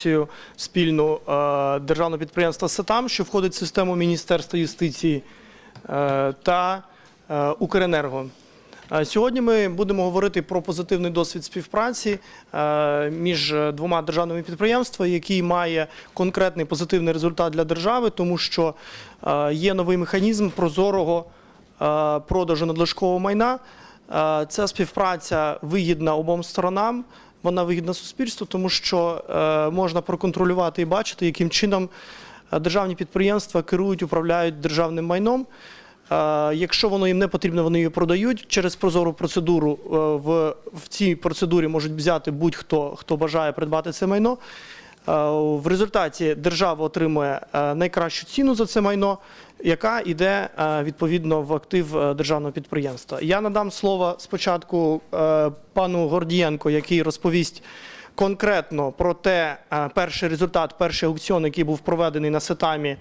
Цю спільну е, державного підприємства САТАМ, що входить в систему Міністерства юстиції е, та е, Укренерго. Сьогодні ми будемо говорити про позитивний досвід співпраці між двома державними підприємствами, який має конкретний позитивний результат для держави, тому що є новий механізм прозорого продажу надлишкового майна. Ця співпраця вигідна обом сторонам. Вона вигідна суспільству, тому що е, можна проконтролювати і бачити, яким чином е, державні підприємства керують, управляють державним майном. Е, якщо воно їм не потрібно, вони її продають через прозору процедуру. в, в цій процедурі можуть взяти будь-хто, хто бажає придбати це майно. Е, В результаті держава отримує е, найкращу ціну за це майно, яка йде е, відповідно в актив державного підприємства. Я надам слово спочатку пану Гордієнко, який розповість конкретно про те, перший результат, перший аукціон, який був проведений на Сетамі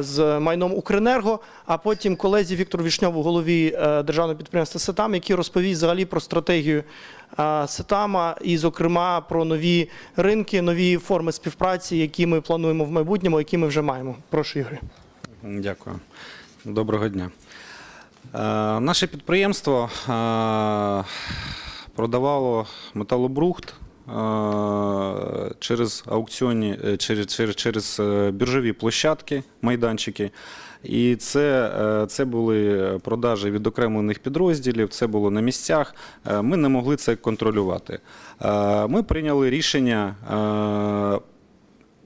з майном Укренерго, а потім колезі Віктору Вішньову, голові е, державного підприємства Сетам, який розповість взагалі про стратегію Сетама і, зокрема, про нові ринки, нові форми співпраці, які ми плануємо в майбутньому, які ми вже маємо. Прошу Ігорю. Дякую. Доброго дня. Е, Наше підприємство е, продавало металобрухт через аукціонні, е, через, через, через е, біржові площадки, майданчики. І це, е, це були продажі відокремлених підрозділів, це було на місцях. Ми не могли це контролювати. Ми прийняли рішення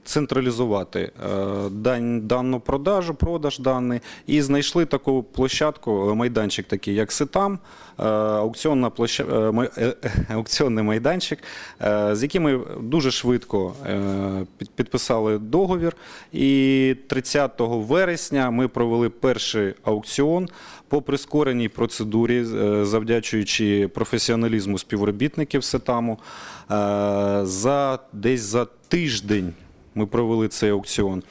централізувати е, дану продажу, продаж даний, і знайшли таку площадку, е, майданчик такий, як Ситам, е, аукціонна площа, аукціонний майданчик, з яким ми дуже швидко підписали договір. І 30 вересня ми провели перший аукціон по прискореній процедурі, завдячуючи професіоналізму співробітників Сетаму. Е, За десь за тиждень ми провели цей аукціон.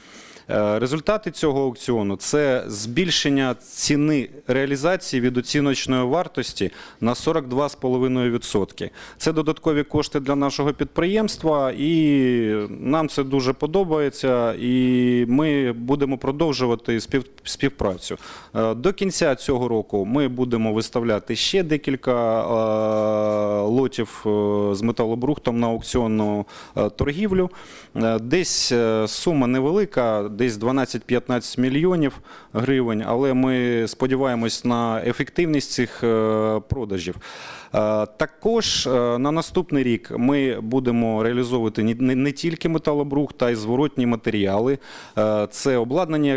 Е, Результати цього аукціону це збільшення ціни реалізації від оціночної вартості на 42,5%. Це додаткові кошти для нашого підприємства, і нам це дуже подобається. І ми будемо продовжувати спів, співпрацю. Е, До кінця цього року ми будемо виставляти ще декілька е, лотів з металобрухтом на аукціонну торгівлю. Десь сума невелика, десь 12-15 мільйонів гривень, але ми сподіваємось на ефективність цих е, продажів. Е, Також е, на наступний рік ми будемо реалізовувати не, тільки металобрухт, а й зворотні матеріали. Це обладнання,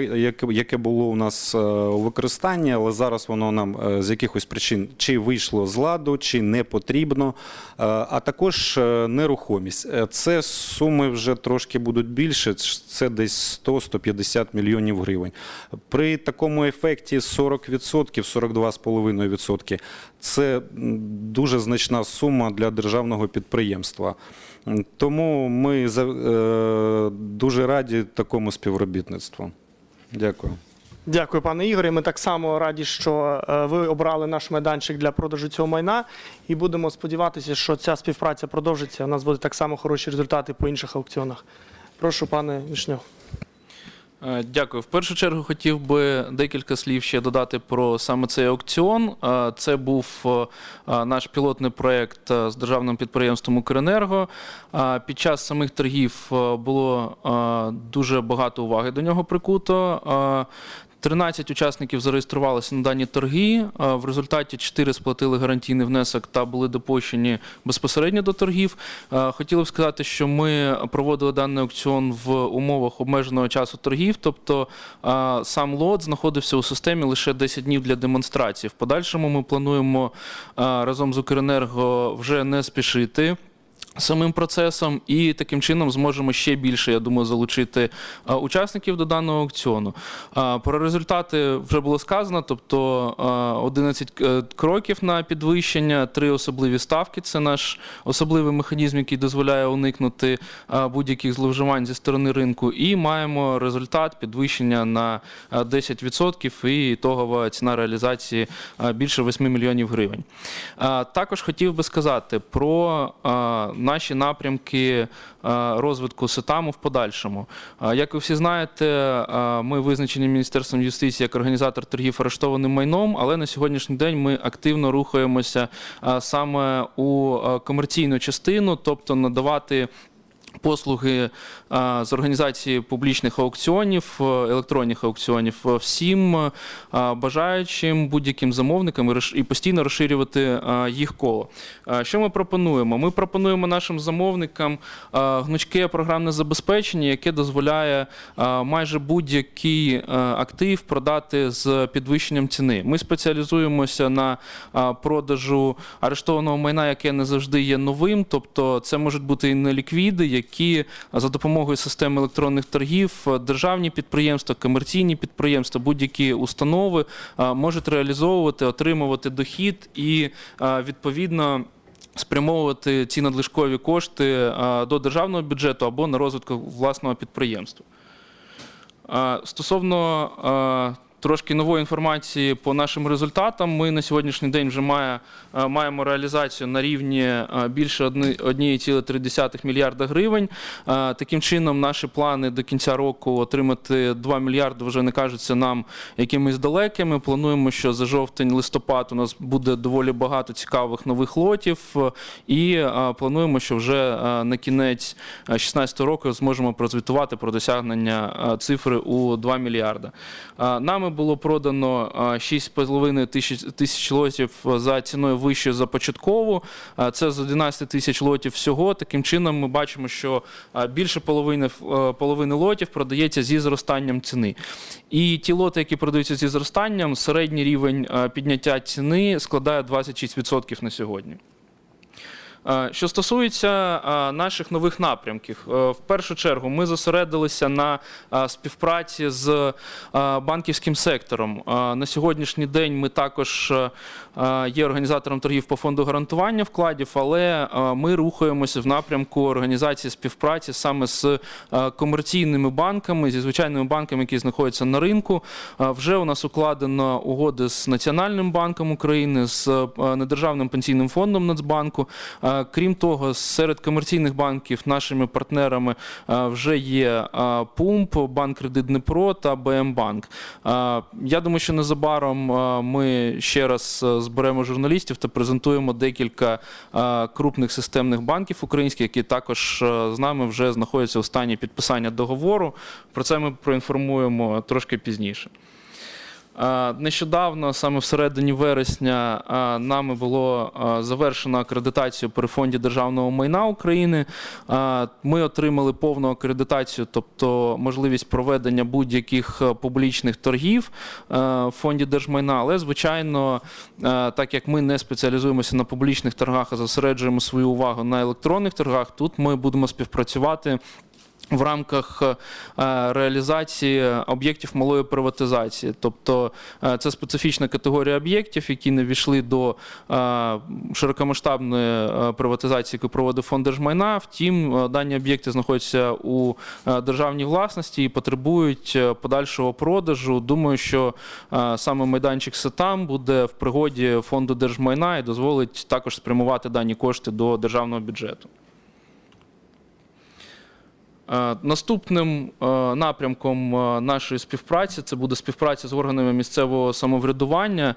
яке, було у нас у використанні, але зараз воно нам з якихось причин чи вийшло з ладу, чи не потрібно. А також нерухомість. Це суми вже трошки будуть більше, це десь 100-150 мільйонів гривень. При такому ефекті 40%, 42,5% це дуже значна сума для державного підприємства. Тому ми е, дуже раді такому співробітництву. Дякую. Дякую, пане Ігорі. Ми так само раді, що е, ви обрали наш майданчик для продажу цього майна, і будемо сподіватися, що ця співпраця продовжиться. У нас будуть так само хороші результати по інших аукціонах. Прошу, пане Вішньов. Е, Дякую. В першу чергу хотів би декілька слів ще додати про саме цей аукціон. Е, Це був е, наш пілотний проєкт е, з державним підприємством Укренерго. Під час самих торгів було дуже багато уваги до нього прикуто. Е, 13 учасників зареєструвалися на дані торги. Е, В результаті 4 сплатили гарантійний внесок та були допущені безпосередньо до торгів. Е, Хотіли б сказати, що ми проводили даний аукціон в умовах обмеженого часу торгів, тобто е, сам лот знаходився у системі лише 10 днів для демонстрації. В подальшому ми плануємо разом з Укренерго вже не спішити самим процесом, і таким чином зможемо ще більше, я думаю, залучити учасників до даного аукціону. Про результати вже було сказано, тобто 11 е, кроків на підвищення, три особливі ставки. Це наш особливий механізм, який дозволяє уникнути будь-яких зловживань зі сторони ринку. І маємо результат підвищення на 10% і ітогова ціна реалізації більше 8 мільйонів гривень. Також хотів би сказати про наші напрямки е, розвитку СЕТАМу в подальшому. Е, Як ви всі знаєте, е, ми визначені Міністерством юстиції як організатор торгів арештованим майном, але на сьогоднішній день ми активно рухаємося саме у комерційну частину, тобто надавати. Послуги е, з організації публічних аукціонів, е, електронних аукціонів е, всім бажаючим будь-яким замовникам і постійно розширювати їх коло. Що ми пропонуємо? Ми пропонуємо нашим замовникам гнучке програмне забезпечення, яке дозволяє майже будь-який актив продати з підвищенням ціни. Ми спеціалізуємося на продажу арештованого майна, яке не завжди є новим, тобто це можуть бути і неліквіди, які за допомогою системи електронних торгів е, державні підприємства, комерційні підприємства, будь-які установи е, можуть реалізовувати, отримувати дохід і е, відповідно. Спрямовувати ці надлишкові кошти до державного бюджету або на розвиток власного підприємства. Стосовно трошки нової інформації по нашим результатам, ми на сьогоднішній день вже має, е, маємо реалізацію на рівні е, більше 1,3 мільярда гривень. Е, Таким чином, наші плани до кінця року отримати 2 мільярди вже не кажуться нам якимись далекими. Плануємо, що за жовтень-листопад у нас буде доволі багато цікавих нових лотів, і плануємо, що вже на кінець 2016 року зможемо прозвітувати про досягнення цифри у 2 мільярда. Нами було продано е, 6,5 тисяч, лотів за ціною вищою за початкову. Це з 11 тисяч лотів всього. Таким чином, ми бачимо, що більше половини, половини лотів продається зі зростанням ціни. І ті лоти, які продаються зі зростанням, середній рівень підняття ціни складає 26% на сьогодні. Е, Що стосується е, наших нових напрямків, е, в першу чергу ми зосередилися на співпраці з банківським сектором. На сьогоднішній день ми також є організатором торгів по фонду гарантування вкладів, але ми рухаємося в напрямку організації співпраці саме з комерційними банками, зі звичайними банками, які знаходяться на ринку. Вже у нас укладено угоди з Національним банком України, з недержавним пенсійним фондом Нацбанку. Крім того, серед комерційних банків нашими партнерами е, вже є е, ПУМП, Банк Кредит Дніпро та БМ Банк. Е, Я думаю, що незабаром ми ще раз зберемо журналістів та презентуємо декілька крупних системних банків українських, які також з нами вже знаходяться у стані підписання договору. Про це ми проінформуємо трошки пізніше. Е, Нещодавно, саме в середині вересня, е, нами було е, завершено акредитацію при фонді державного майна України. Ми отримали повну акредитацію, тобто можливість проведення будь-яких публічних торгів в фонді держмайна. Але, звичайно, так як ми не спеціалізуємося на публічних торгах, а зосереджуємо свою увагу на електронних торгах, тут ми будемо співпрацювати. В рамках е, реалізації об'єктів малої приватизації, тобто е, це специфічна категорія об'єктів, які не війшли до е, широкомасштабної приватизації, яку проводив фонд держмайна. Втім, дані об'єкти знаходяться у державній власності і потребують подальшого продажу. Думаю, що саме майданчик Сетам буде в пригоді фонду держмайна і дозволить також спрямувати дані кошти до державного бюджету. Е, Наступним е, напрямком е, нашої співпраці це буде співпраця з органами місцевого самоврядування.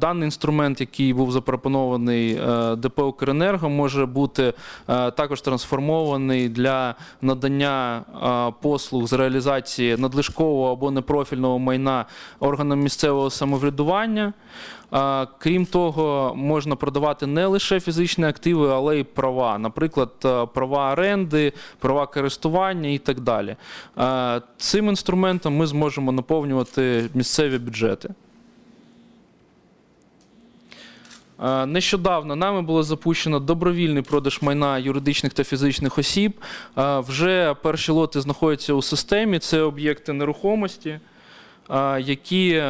Даний інструмент, який був запропонований ДП «Укренерго», може бути також трансформований для надання послуг з реалізації надлишкового або непрофільного майна органам місцевого самоврядування. Крім того, можна продавати не лише фізичні активи, але й права, наприклад, права оренди, права користування і так далі. Е, Цим інструментом ми зможемо наповнювати місцеві бюджети. Е, Нещодавно нами було запущено добровільний продаж майна юридичних та фізичних осіб. Е, Вже перші лоти знаходяться у системі. Це об'єкти нерухомості. Які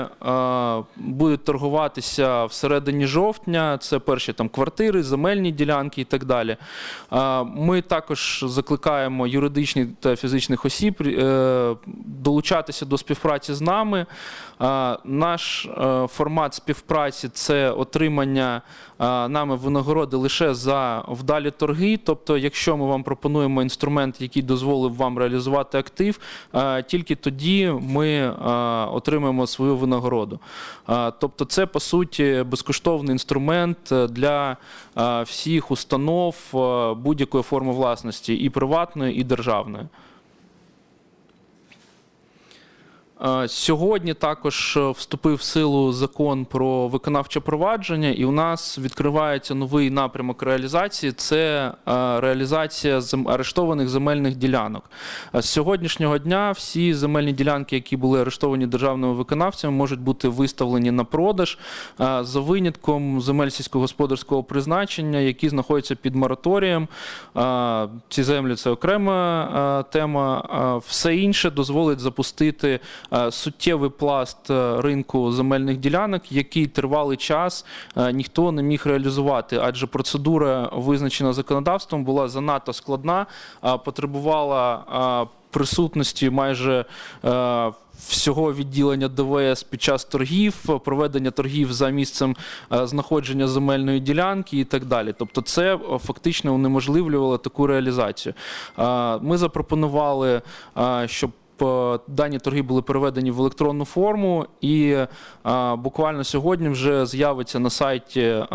будуть торгуватися всередині жовтня. Це перші там квартири, земельні ділянки і так далі. Ми також закликаємо юридичних та фізичних осіб е, долучатися до співпраці з нами. Наш е, формат співпраці це отримання е, нами винагороди лише за вдалі торги. Тобто, якщо ми вам пропонуємо інструмент, який дозволив вам реалізувати актив, е, тільки тоді ми отримаємо свою винагороду. Тобто, це по суті безкоштовний інструмент для всіх установ будь-якої форми власності, і приватної, і державної. Е, Сьогодні також е, вступив в силу закон про виконавче провадження, і у нас відкривається новий напрямок реалізації це е, реалізація арештованих земельних ділянок. Е, З сьогоднішнього дня всі земельні ділянки, які були арештовані державними виконавцями, можуть бути виставлені на продаж е, за винятком земель сільськогосподарського призначення, які знаходяться під мораторієм. Е, Ці землі це окрема е, тема. Е, Все інше дозволить запустити е, суттєвий пласт е, ринку земельних ділянок, який тривалий час е, ніхто не міг реалізувати, адже процедура, визначена законодавством, була занадто складна, потребувала присутності майже. е, Всього відділення ДВС під час торгів, проведення торгів за місцем е, знаходження земельної ділянки і так далі. Тобто, це е, фактично унеможливлювало таку реалізацію. Е, Ми запропонували, е, щоб е, дані торги були переведені в електронну форму, і е, буквально сьогодні вже з'явиться на сайті е,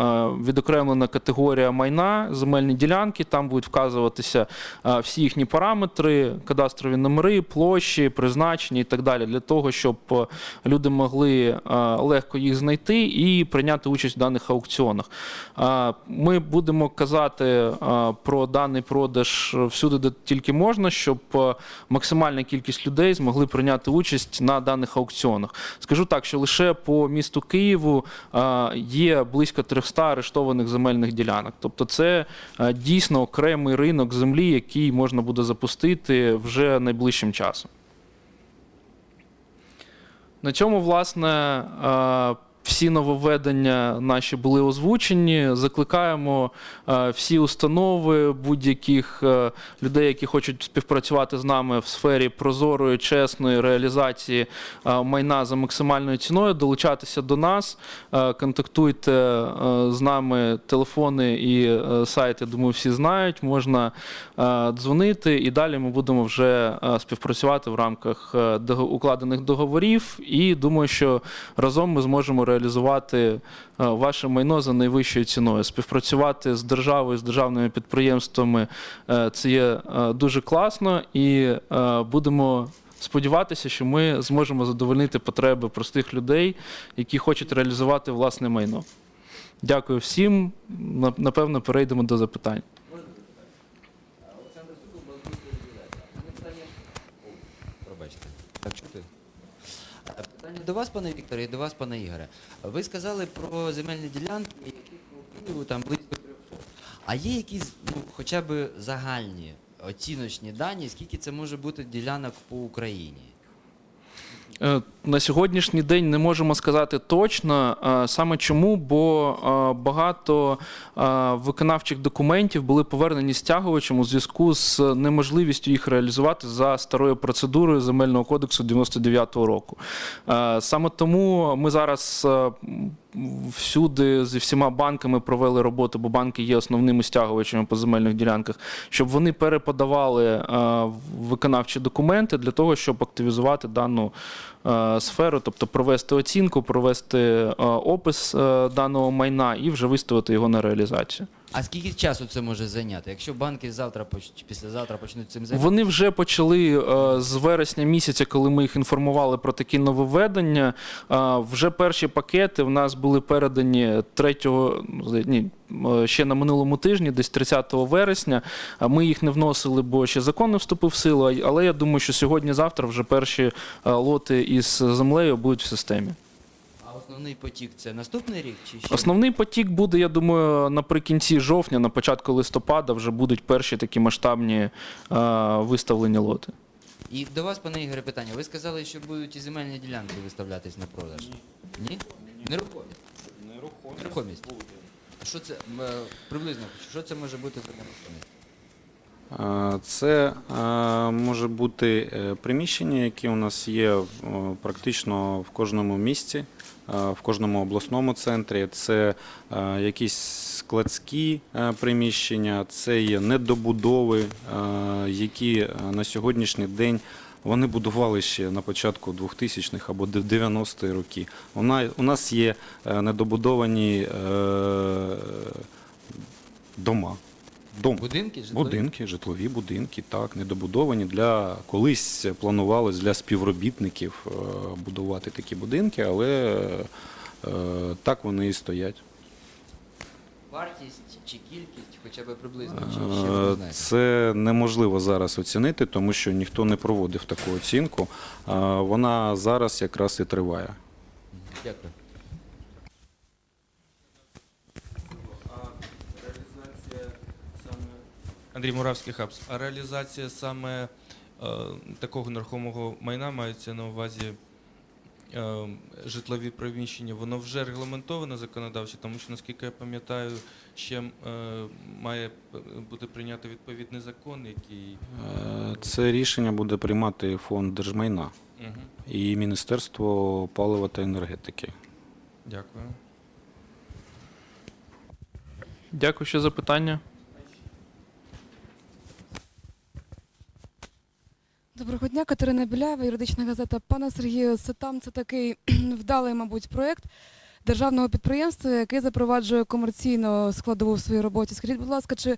відокремлена категорія майна, земельні ділянки. Там будуть вказуватися е, всі їхні параметри, кадастрові номери, площі, призначення і так далі, для того, щоб е, люди могли е, легко їх знайти і прийняти участь в даних аукціонах. Е, Ми будемо казати е, про даний продаж всюди, де тільки можна, щоб е, максимальна кількість людей змогли прийняти участь на даних аукціонах. Скажу так, що лише по місту Києву є близько 300 арештованих земельних ділянок. Тобто, це дійсно окремий ринок землі, який можна буде запустити вже найближчим часом. На цьому, власне, всі нововведення наші були озвучені. Закликаємо е, всі установи, будь-яких е, людей, які хочуть співпрацювати з нами в сфері прозорої, чесної реалізації е, майна за максимальною ціною, долучатися до нас. Контактуйте з нами телефони і сайти, думаю, всі знають. Можна дзвонити, і далі ми будемо вже співпрацювати в рамках укладених договорів. І думаю, що разом ми зможемо реалізувати е, ваше майно за найвищою ціною. Співпрацювати з державою, з державними підприємствами е, це є е, дуже класно, і будемо. Сподіватися, що ми зможемо задовольнити потреби простих людей, які хочуть реалізувати власне майно. Дякую всім. Напевно, перейдемо до запитань. Олександр Суков, Балтійська Реалізація. У мене питання. О, Пробачте. Так чути? Е, Питання до вас, пане Вікторе, і до вас, пане Ігоре. Ви сказали про земельні ділянки, яких по Києву там близько 300. А є якісь, ну, хоча б загальні оціночні дані, скільки це може бути ділянок по Україні? Е, На сьогоднішній день не можемо сказати точно. е, Саме чому, бо е, багато виконавчих документів були повернені стягувачем у зв'язку з неможливістю їх реалізувати за старою процедурою земельного кодексу 99-го року. Саме тому ми зараз всюди зі всіма банками провели роботу, бо банки є основними стягувачами по земельних ділянках, щоб вони переподавали е, виконавчі документи для того, щоб активізувати дану е, сферу, тобто провести оцінку, провести е, опис даного майна і вже виставити його на реалізацію. А скільки часу це може зайняти? Якщо банки завтра поч- чи післязавтра почнуть цим займатися? Вони вже почали е, з вересня місяця, коли ми їх інформували про такі нововведення. е, Вже перші пакети в нас були передані 3, ні, е, ще на минулому тижні, десь 30 вересня. А Ми їх не вносили, бо ще закон не вступив в силу. Але я думаю, що сьогодні-завтра вже перші лоти із землею будуть в системі. Основний потік це наступний рік чи ще? Основний потік буде, я думаю, наприкінці жовтня, на початку листопада вже будуть перші такі масштабні е, виставлені лоти. І до вас, пане Ігоре, питання. Ви сказали, що будуть і земельні ділянки виставлятись на продаж. Ні? Нерухомість. Нерухомість. Що це е, приблизно? Що це може бути за нерухомість? Е, Це е, може бути е, приміщення, які у нас є е, практично в кожному місті, е, в кожному обласному центрі. Це е, якісь складські е, приміщення, це є недобудови, е, які е, на сьогоднішній день. Вони будували ще на початку 2000-х або 90-ті роки. У нас, є е, недобудовані е, дома. Дом. Будинки? житлові? Будинки, житлові будинки, так, недобудовані для колись планувалось для співробітників е, будувати такі будинки, але е, так вони і стоять. Вартість чи кількість, хоча б приблизно, чи ще ви не Е, знаєте? Це неможливо зараз оцінити, тому що ніхто не проводив таку оцінку. Е, Вона зараз якраз і триває. Дякую. Андрій Муравський Хабс. А реалізація саме е, такого нерухомого майна мається на увазі е, житлові приміщення, воно вже регламентовано законодавчо, тому що, наскільки я пам'ятаю, ще е, має бути прийнято відповідний закон, який. Е, Це рішення буде приймати фонд держмайна Угу. і Міністерство палива та енергетики. Дякую. Дякую, ще запитання. Доброго дня, Катерина Біляєва, юридична газета. Пане Сергію, це там це такий вдалий, мабуть, проєкт державного підприємства, який запроваджує комерційну складову в своїй роботі. Скажіть, будь ласка, чи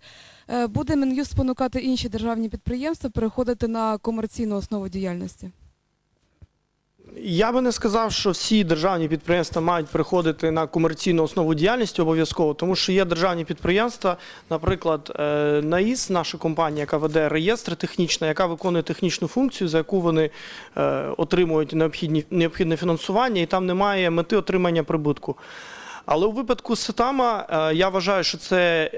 е, буде Мін'юст спонукати інші державні підприємства переходити на комерційну основу діяльності? Я би не сказав, що всі державні підприємства мають приходити на комерційну основу діяльності обов'язково, тому що є державні підприємства, наприклад, е, НАІС, наша компанія, яка веде реєстр технічний, яка виконує технічну функцію, за яку вони е, отримують необхідні, необхідне фінансування, і там немає мети отримання прибутку. Але у випадку Сетама е, я вважаю, що це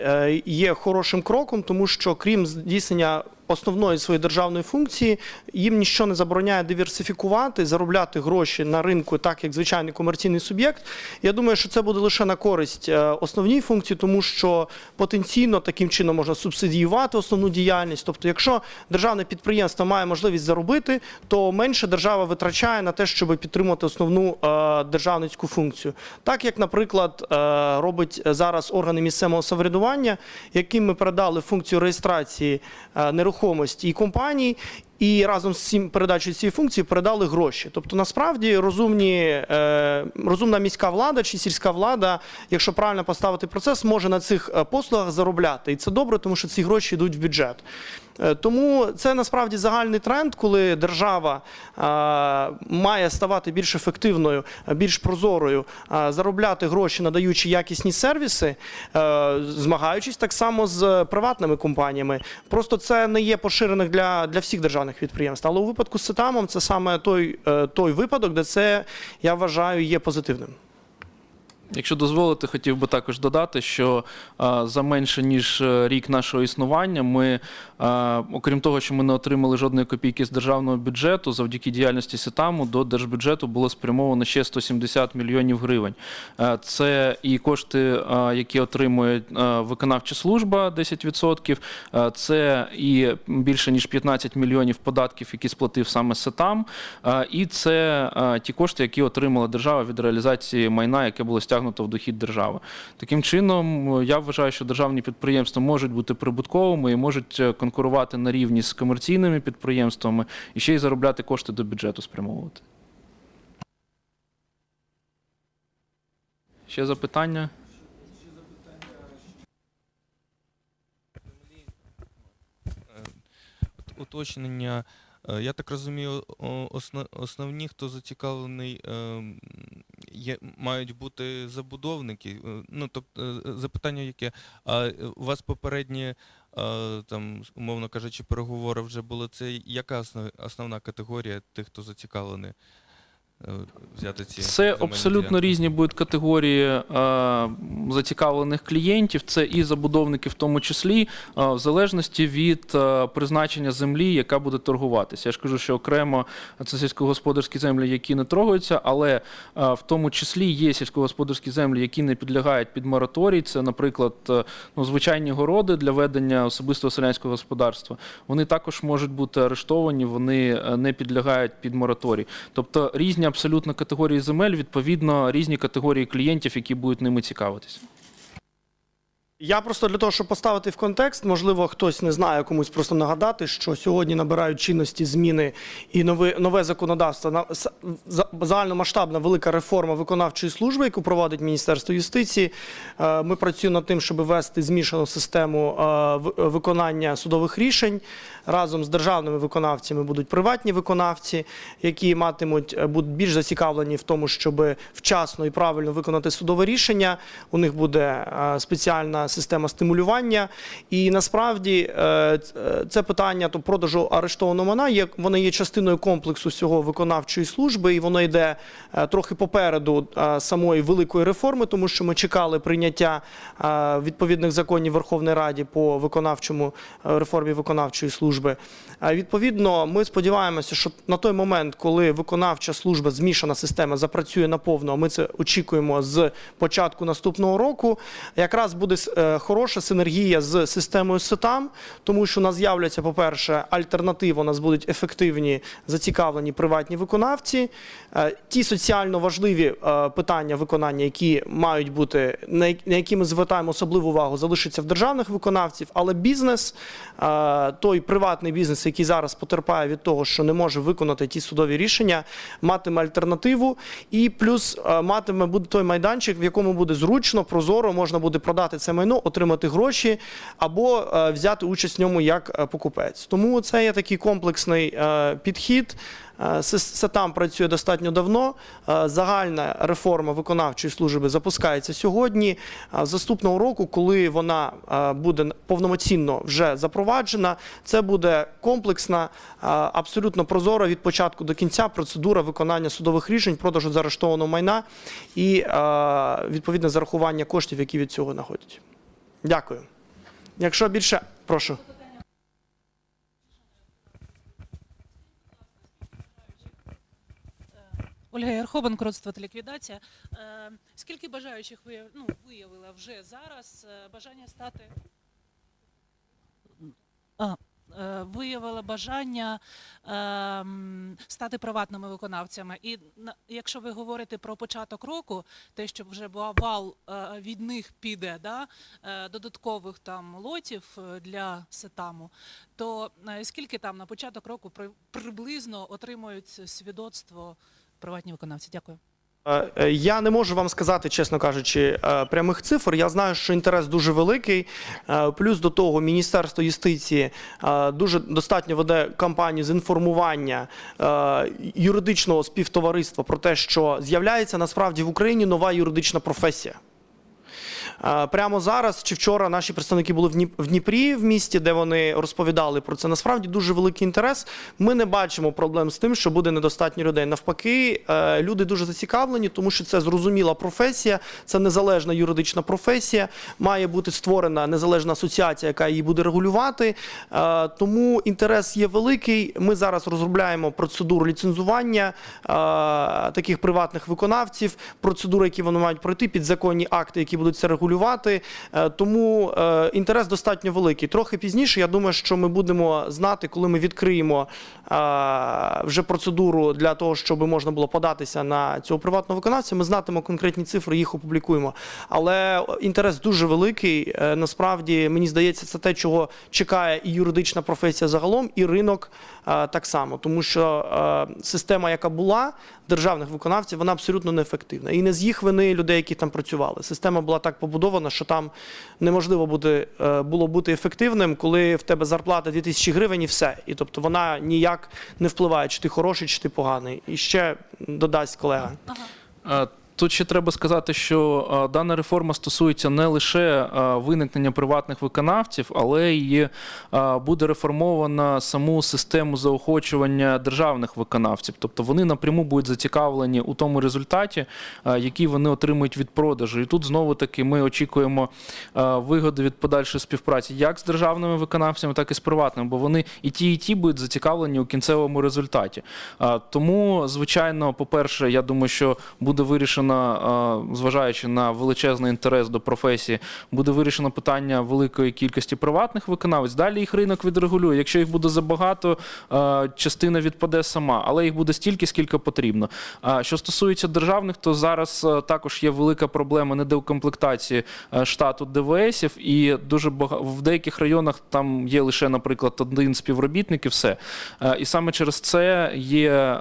є хорошим кроком, тому що крім здійснення основної своєї державної функції, їм нічого не забороняє диверсифікувати, заробляти гроші на ринку, так як звичайний комерційний суб'єкт. Я думаю, що це буде лише на користь е, основній функції, тому що потенційно таким чином можна субсидіювати основну діяльність. Тобто, якщо державне підприємство має можливість заробити, то менше держава витрачає на те, щоб підтримувати основну е, державницьку функцію. Так як, наприклад, е, робить зараз органи місцевого самоврядування, яким ми передали функцію реєстрації е, нерухомості і компаній. І разом з цим передачею цієї функції передали гроші. Тобто, насправді розумні, е, розумна міська влада чи сільська влада, якщо правильно поставити процес, може на цих е, послугах заробляти. І це добре, тому що ці гроші йдуть в бюджет. Е, Тому це насправді загальний тренд, коли держава е, має ставати більш ефективною, більш прозорою, е, заробляти гроші, надаючи якісні сервіси, змагаючись так само з приватними компаніями. Просто це не є поширених для, для всіх державних підприємств. Але у випадку з Сетамом це саме той, той випадок, де це я вважаю є позитивним. Якщо дозволите, хотів би також додати, що за менше ніж е, рік нашого існування ми, окрім того, що ми не отримали жодної копійки з державного бюджету, завдяки діяльності Ситаму до держбюджету було спрямовано ще 170 мільйонів гривень. Е, Це і кошти, які отримує виконавча служба 10%, е, це і більше ніж 15 мільйонів податків, які сплатив саме Сетам, е, і це ті кошти, які отримала держава від реалізації майна, яке було стягнуто в дохід держави. Таким чином, е, я вважаю, що державні підприємства можуть бути прибутковими і можуть е, конкурувати на рівні з комерційними підприємствами і ще й заробляти кошти до бюджету спрямовувати. Ще запитання? Уточнення. Е, Я так розумію, основні, хто зацікавлений, ем, є, мають бути забудовники. Е, Ну, тобто, е, запитання яке? А е, у вас попередні, е, там, умовно кажучи, переговори вже були. Це яка основна категорія тих, хто зацікавлений? Е, взяти ці Це абсолютно різні будуть категорії е, зацікавлених клієнтів. Це і забудовники, в тому числі, е, в залежності від е, призначення землі, яка буде торгуватися. Я ж кажу, що окремо це сільськогосподарські землі, які не трогаються, але е, в тому числі є сільськогосподарські землі, які не підлягають під мораторій. Це, наприклад, е, ну, звичайні городи для ведення особистого селянського господарства. Вони також можуть бути арештовані, вони е, не підлягають під мораторій. Тобто різні абсолютно категорії земель, відповідно, різні категорії клієнтів, які будуть ними цікавитися. Я просто для того, щоб поставити в контекст, можливо, хтось не знає, комусь просто нагадати, що сьогодні набирають чинності зміни і нове, нове законодавство. На- Загальномасштабна велика реформа виконавчої служби, яку проводить Міністерство юстиції. Е, Ми працюємо над тим, щоб ввести змішану систему е, виконання судових рішень. Разом з державними виконавцями будуть приватні виконавці, які матимуть е, будуть більш зацікавлені в тому, щоб вчасно і правильно виконати судове рішення. У них буде спеціальна система стимулювання. І насправді е, е, це питання то продажу арештованого майна є воно є частиною комплексу всього виконавчої служби, і воно йде е, трохи попереду самої великої реформи, тому що ми чекали прийняття відповідних законів Верховної Раді по виконавчому реформі виконавчої служби. Відповідно, ми сподіваємося, що на той момент, коли виконавча служба, змішана система запрацює наповно, а ми це очікуємо з початку наступного року, якраз буде хороша синергія з системою СИТАМ, тому що у нас з'являться, по-перше, альтернативи, у нас будуть ефективні зацікавлені приватні виконавці. Е, Ті соціально важливі е, питання виконання, які мають бути, на які ми звертаємо особливу увагу, залишаться в державних виконавців, але бізнес, е, той приватний бізнес, який зараз потерпає від того, що не може виконати ті судові рішення, матиме альтернативу, і плюс е, матиме той майданчик, в якому буде зручно, прозоро, можна буде продати це майно, отримати гроші або е, взяти участь в ньому як е, покупець. Тому це є такий комплексний е, підхід. Сетам працює достатньо давно. Загальна реформа виконавчої служби запускається сьогодні. З наступного року, коли вона буде повноцінно вже запроваджена, це буде комплексна, абсолютно прозора від початку до кінця процедура виконання судових рішень, продажу заарештованого майна і відповідне зарахування коштів, які від цього находять. Дякую. Якщо більше, прошу. Ольга Ярхобан, Кротство та ліквідація. Е, Скільки бажаючих ви ну, виявила вже зараз е, бажання стати а, е, виявила бажання е, стати приватними виконавцями. І якщо ви говорите про початок року, те, що вже вал е, від них піде, да, е, додаткових там лотів для сетаму, то скільки там на початок року при- приблизно отримують свідоцтво приватні виконавці? Дякую. Е, е, Я не можу вам сказати, чесно кажучи, е, прямих цифр. Я знаю, що інтерес дуже великий. Плюс до того, Міністерство юстиції дуже достатньо веде кампанію з інформування юридичного співтовариства про те, що з'являється насправді в Україні нова юридична професія. Прямо зараз чи вчора наші представники були в Дніп- Дніпрі в місті, де вони розповідали про це. Насправді дуже великий інтерес. Ми не бачимо проблем з тим, що буде недостатньо людей. Навпаки, е, люди дуже зацікавлені, тому що це зрозуміла професія, це незалежна юридична професія. Має бути створена незалежна асоціація, яка її буде регулювати. Е, Тому інтерес є великий. Ми зараз розробляємо процедуру ліцензування е, таких приватних виконавців, процедури, які вони мають пройти, підзаконні акти, які будуть це регулювати. Е, Тому е, інтерес достатньо великий. Трохи пізніше, я думаю, що ми будемо знати, коли ми відкриємо е, вже процедуру для того, щоб можна було податися на цього приватного виконавця. Ми знатимемо конкретні цифри, їх опублікуємо. Але інтерес дуже великий. Насправді, мені здається, це те, чого чекає і юридична професія загалом, і ринок так само, тому що е, система, яка була державних виконавців, вона абсолютно неефективна. І не з їх вини людей, які там працювали. Система була так побудована, що там неможливо бути, е, було бути ефективним, коли в тебе зарплата 2000 гривень і все. І тобто вона ніяк не впливає, чи ти хороший, чи ти поганий. І ще додасть колега. Е, Тут ще треба сказати, що е, дана реформа стосується не лише е, виникнення приватних виконавців, але й е, буде реформована саму систему заохочування державних виконавців. Тобто вони напряму будуть зацікавлені у тому результаті, який вони отримують від продажу. І тут знову таки ми очікуємо вигоди від подальшої співпраці як з державними виконавцями, так і з приватними, бо вони і ті, і ті будуть зацікавлені у кінцевому результаті. Тому, звичайно, по-перше, я думаю, що буде вирішено, е, зважаючи на величезний інтерес до професії, буде вирішено питання великої кількості приватних виконавців. Далі їх ринок відрегулює. Якщо їх буде забагато, частина відпаде сама, але їх буде стільки, скільки потрібно. Що стосується державних, то зараз також є велика проблема недоукомплектації е, штату ДВСів, і дуже бага... в деяких районах там є лише, наприклад, один співробітник і все. І саме через це є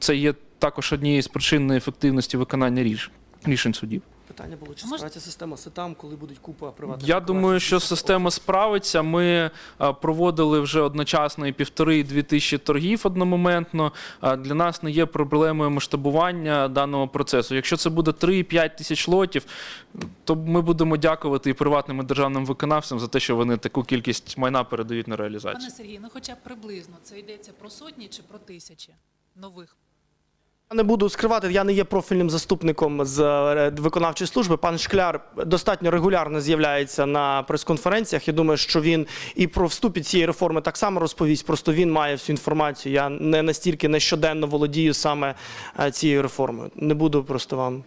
це є також однією з причин неефективності виконання рішень, рішень судів. Питання було, чи справиться система СИТАМ, коли будуть купа приватних Я думаю, що система справиться. Ми е, проводили вже одночасно і півтори і дві тисячі торгів одномоментно. Е, Для нас не є проблемою масштабування даного процесу. Якщо це буде 3-5 тисяч лотів, то ми будемо дякувати і приватним і державним виконавцям за те, що вони таку кількість майна передають на реалізацію. Пане Сергій, ну хоча б приблизно це йдеться про сотні чи про тисячі нових? Не буду скривати, я не є профільним заступником з е, виконавчої служби. Пан Шкляр достатньо регулярно з'являється на прес-конференціях. Я думаю, що він і про вступі цієї реформи так само розповість. Просто він має всю інформацію. Я не настільки нещоденно володію саме е, цією реформою. Не буду просто вам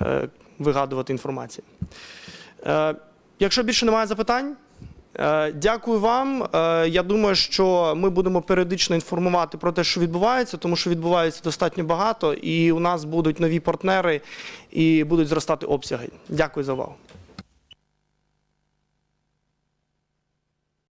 е, вигадувати інформацію. Якщо більше немає запитань. Е, Дякую вам. Е, Я думаю, що ми будемо періодично інформувати про те, що відбувається, тому що відбувається достатньо багато, і у нас будуть нові партнери і будуть зростати обсяги. Дякую за увагу.